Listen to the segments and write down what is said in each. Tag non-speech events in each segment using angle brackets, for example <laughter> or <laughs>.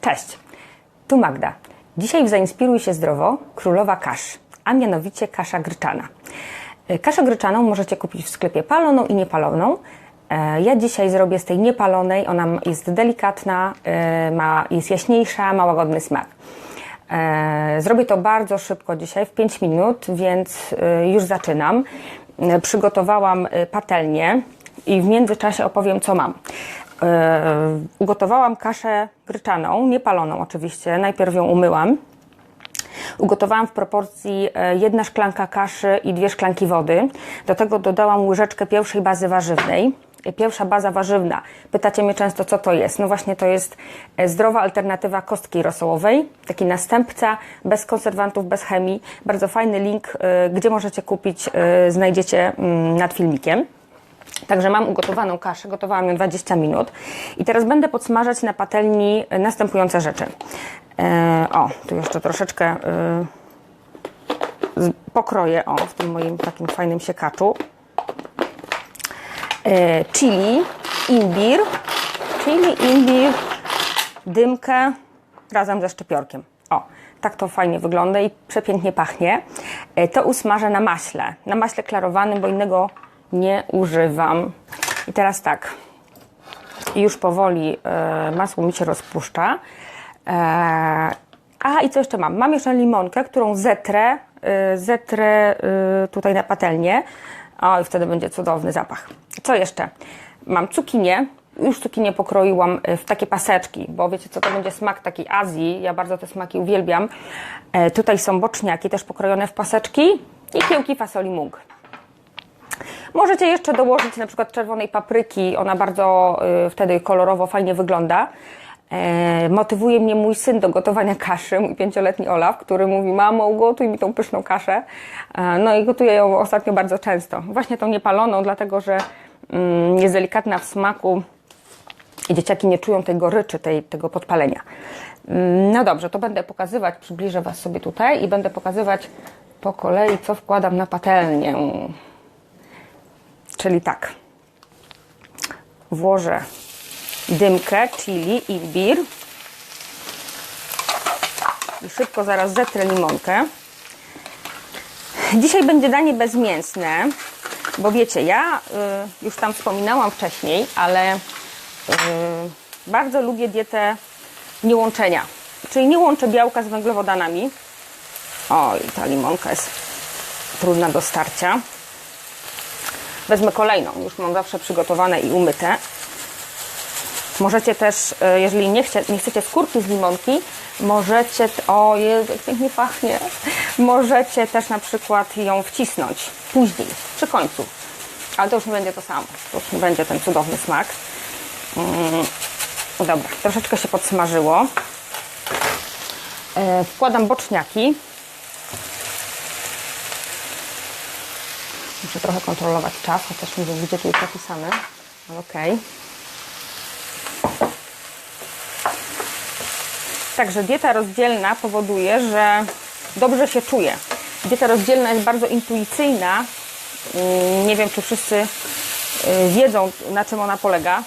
Cześć, tu Magda. Dzisiaj w Zainspiruj się zdrowo królowa kasz, a mianowicie kasza gryczana. E, Kaszę gryczaną możecie kupić w sklepie paloną i niepaloną. E, Ja dzisiaj zrobię z tej niepalonej, ona jest delikatna, e, ma, jest jaśniejsza, ma łagodny smak. Zrobię to bardzo szybko dzisiaj, w 5 minut, więc już zaczynam. Przygotowałam patelnię i w międzyczasie opowiem, co mam. E, Ugotowałam kaszę gryczaną, niepaloną oczywiście. Najpierw ją umyłam. Ugotowałam w proporcji e, jedna szklanka kaszy i dwie szklanki wody. Do tego dodałam łyżeczkę pierwszej bazy warzywnej. E, Pierwsza baza warzywna. Pytacie mnie często, co to jest. No właśnie to jest zdrowa alternatywa kostki rosołowej. Taki następca, bez konserwantów, bez chemii. Bardzo fajny link, gdzie możecie kupić, znajdziecie mm, nad filmikiem. Także mam ugotowaną kaszę, gotowałam ją 20 minut i teraz będę podsmażać na patelni następujące rzeczy. E, o, tu jeszcze troszeczkę z- pokroję, o, w tym moim takim fajnym siekaczu. E, chili, imbir, chili, imbir, dymkę razem ze szczypiorkiem. O, tak to fajnie wygląda i przepięknie pachnie. E, To usmażę na maśle, na maśle klarowanym, bo innego nie używam. I teraz tak, już powoli e, masło mi się rozpuszcza. E, a i co jeszcze mam? Mam jeszcze limonkę, którą zetrę, e, zetrę e, tutaj na patelnię. O, i wtedy będzie cudowny zapach. Co jeszcze? Mam cukinię. Już cukinię pokroiłam e, w takie paseczki, bo wiecie co, to będzie smak taki Azji. Ja bardzo te smaki uwielbiam. E, tutaj są boczniaki też pokrojone w paseczki i kiełki fasoli mung. Możecie jeszcze dołożyć na przykład czerwonej papryki, ona bardzo y, wtedy kolorowo fajnie wygląda. E, motywuje mnie mój syn do gotowania kaszy, mój pięcioletni Olaf, który mówi, mamo ugotuj mi tą pyszną kaszę. E, no i gotuję ją ostatnio bardzo często. Właśnie tą niepaloną, dlatego że mm, jest delikatna w smaku i dzieciaki nie czują tej goryczy, tej, tego podpalenia. Mm, No dobrze, to będę pokazywać, przybliżę Was sobie tutaj i będę pokazywać po kolei, co wkładam na patelnię. Czyli tak. Włożę dymkę, chili, imbir. I szybko zaraz zetrę limonkę. Dzisiaj będzie danie bezmięsne, bo wiecie, ja y, już tam wspominałam wcześniej, ale y, bardzo lubię dietę niełączenia. Czyli nie łączę białka z węglowodanami. Oj, ta limonka jest trudna do starcia. Wezmę kolejną, już mam zawsze przygotowane i umyte. Możecie też, e, jeżeli nie, chcie, nie chcecie skórki z limonki, możecie, o Jezu, jak pięknie pachnie, możecie też na przykład ją wcisnąć później, przy końcu. Ale to już nie będzie to samo, to już nie będzie ten cudowny smak. Mm, dobra, troszeczkę się podsmażyło. E, wkładam boczniaki. Muszę trochę kontrolować czas, chociaż nie wiem, gdzie tu jest napisane. Ale okej. Także dieta rozdzielna powoduje, że dobrze się czuję. Dieta rozdzielna jest bardzo intuicyjna. Mm, Nie wiem, czy wszyscy y, wiedzą, na czym ona polega.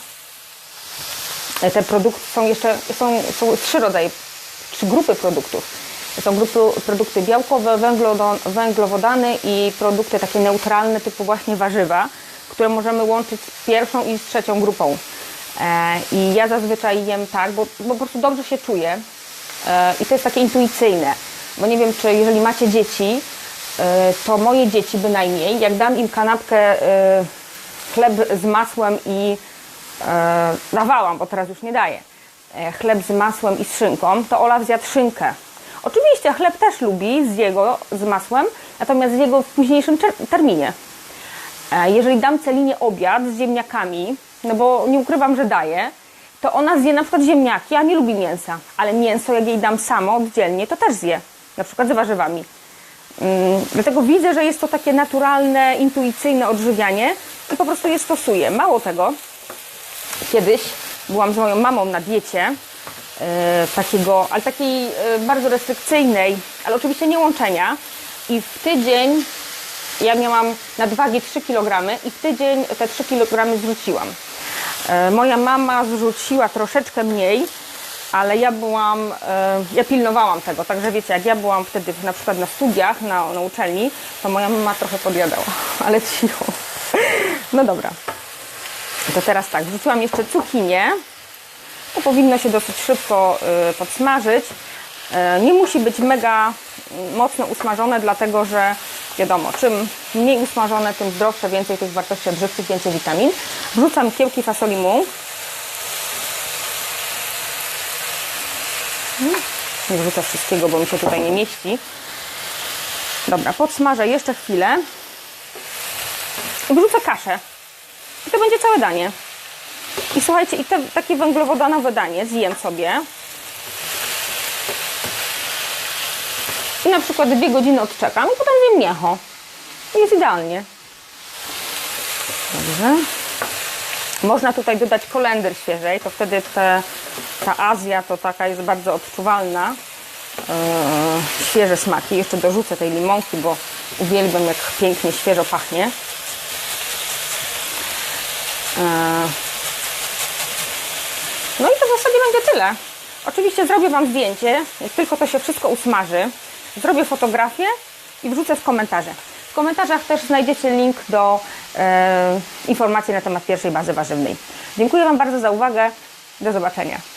E, Te produkty są jeszcze, są, są trzy rodzaje, trzy grupy produktów. Są grupy, produkty białkowe, węglowodany i produkty takie neutralne, typu właśnie warzywa, które możemy łączyć z pierwszą i z trzecią grupą. E, I ja zazwyczaj jem tak, bo, bo po prostu dobrze się czuję e, i to jest takie intuicyjne. Bo nie wiem, czy jeżeli macie dzieci, e, to moje dzieci bynajmniej, jak dam im kanapkę chleb z masłem i dawałam, bo teraz już nie daję, chleb z masłem i z szynką, to Olaf zjadł szynkę. Oczywiście chleb też lubi, z jego z masłem, natomiast z jego w późniejszym ter- terminie. E, Jeżeli dam Celinie obiad z ziemniakami, no bo nie ukrywam, że daję, to ona zje na przykład ziemniaki, a nie lubi mięsa. Ale mięso, jak jej dam samo, oddzielnie, to też zje. Na przykład z warzywami. Mm, Dlatego widzę, że jest to takie naturalne, intuicyjne odżywianie i po prostu je stosuję. Mało tego, kiedyś byłam z moją mamą na diecie takiego, ale takiej e, bardzo restrykcyjnej, ale oczywiście nie łączenia i w tydzień ja miałam nadwagi 3 kg i w tydzień te 3 kg zrzuciłam. E, Moja mama zrzuciła troszeczkę mniej, ale ja byłam, e, ja pilnowałam tego, także wiecie, jak ja byłam wtedy na przykład na studiach, na, na uczelni, to moja mama trochę podjadała, <laughs> ale cicho. No dobra. To teraz tak, wrzuciłam jeszcze cukinię. To powinno się dosyć szybko y, podsmażyć. Y, Nie musi być mega y, mocno usmażone, dlatego że wiadomo, czym mniej usmażone, tym zdrowsze, więcej tych wartości odżywczych, więcej witamin. Wrzucam kiełki fasoli muł. Mm, Nie wrzucę wszystkiego, bo mi się tutaj nie mieści. Dobra, podsmażę jeszcze chwilę. Wrzucę kaszę. I to będzie całe danie. I słuchajcie, i te takie węglowodanowe danie zjem sobie. I na przykład dwie godziny odczekam i potem zjem miecho. Jest idealnie. Dobrze. Można tutaj dodać kolendry świeżej, to wtedy te, ta Azja to taka jest bardzo odczuwalna. Yy, świeże smaki. Jeszcze dorzucę tej limonki, bo uwielbiam jak pięknie świeżo pachnie. Yy, no i to w zasadzie będzie tyle. Oczywiście zrobię Wam zdjęcie, jak tylko to się wszystko usmaży. Zrobię fotografię i wrzucę w komentarze. W komentarzach też znajdziecie link do e, informacji na temat pierwszej bazy warzywnej. Dziękuję Wam bardzo za uwagę. Do zobaczenia.